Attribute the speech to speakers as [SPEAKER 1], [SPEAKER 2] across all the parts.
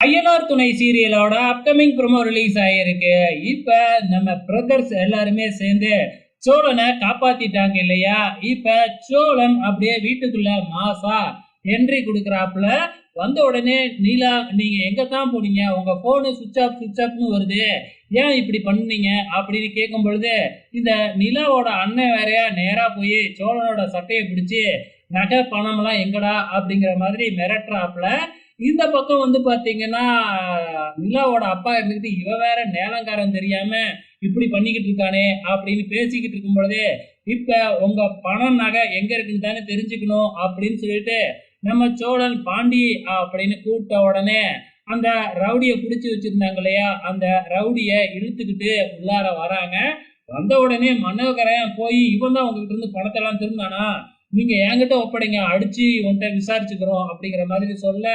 [SPEAKER 1] ஐயனார் துணை சீரியலோட upcoming promo release ஆகிருக்கு இப்போ நம்ம பிரதர்ஸ் எல்லாருமே சேர்ந்து சோழனை காப்பாத்திட்டாங்க இல்லையா? இப்போ சோழன் அப்படியே வீட்டுக்குள்ள மாசா என்ட்ரி கொடுக்குறாப்புல. வந்த உடனே நீலா நீங்க எங்க தான் போனீங்க? உங்க போனு சுவிச் ஆஃப் சுவிச் ஆஃப்னு வருது. ஏன் இப்படி பண்ணீங்க? அப்படின்னு கேட்கும் பொழுது இந்த நிலாவோட அண்ணன் வேறையா நேரா போய் சோழனோட சட்டையை பிடிச்சி நகை பணம்லாம் எங்கடா? அப்படிங்கிற மாதிரி மிரட்டுறாப்புல. இந்த பக்கம் வந்து பாத்தீங்கன்னா நிலாவோட அப்பா இருந்துக்கிட்டு இவன் வேற நேலங்காரன் தெரியாம இப்படி பண்ணிக்கிட்டு இருக்கானே அப்படின்னு பேசிக்கிட்டு இருக்கும் பொழுதே இப்ப உங்க பணம் நகை எங்க இருக்குன்னு தானே தெரிஞ்சுக்கணும் அப்படின்னு சொல்லிட்டு நம்ம சோழன் பாண்டி அப்படின்னு கூப்பிட்ட உடனே அந்த ரவுடியை பிடிச்சி வச்சிருந்தாங்க இல்லையா அந்த ரவுடியை இழுத்துக்கிட்டு உள்ளார வராங்க. வந்த உடனே மனோகரன் போய் இவன் தான் உங்ககிட்ட இருந்து பணத்தெல்லாம் திரும்பானா திருந்தானா? நீங்க என்கிட்ட ஒப்படைங்க அடிச்சு உன்கிட்ட விசாரிச்சுக்கிறோம் அப்படிங்கிற மாதிரி சொல்ல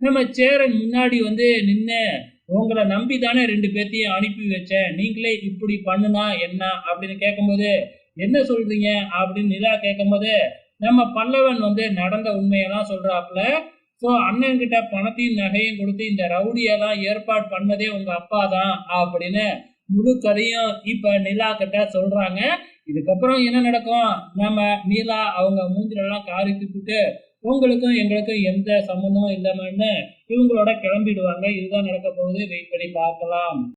[SPEAKER 1] நம்ம சேரன் முன்னாடி வந்து நின்று உங்களை நம்பி தானே ரெண்டு பேர்த்தையும் அனுப்பி வச்சேன். நீங்களே இப்படி பண்ணுனா என்ன? அப்படின்னு கேட்கும்போது என்ன சொல்றீங்க? அப்படின்னு நிலா கேட்கும்போது நம்ம பல்லவன் வந்து நடந்த உண்மையெல்லாம் சொல்றாப்புல. ஸோ அண்ணன் கிட்ட பணத்தையும் நகையும் கொடுத்து இந்த ரவுடியெல்லாம் ஏற்பாடு பண்ணதே உங்க அப்பா தான் அப்படின்னு முழு கதையும் இப்ப நிலா கிட்ட சொல்றாங்க. இதுக்கப்புறம் என்ன நடக்கும்? நம்ம நீலா அவங்க மூஞ்சிலெல்லாம் காரி துப்பிட்டு உங்களுக்கும் எங்களுக்கும் எந்த சம்மந்தமும் இல்லாமன்னு இவங்களோட கிளம்பிடுவாங்க. இதுதான் நடக்க போகுது. வெயிட் பண்ணி பார்க்கலாம்.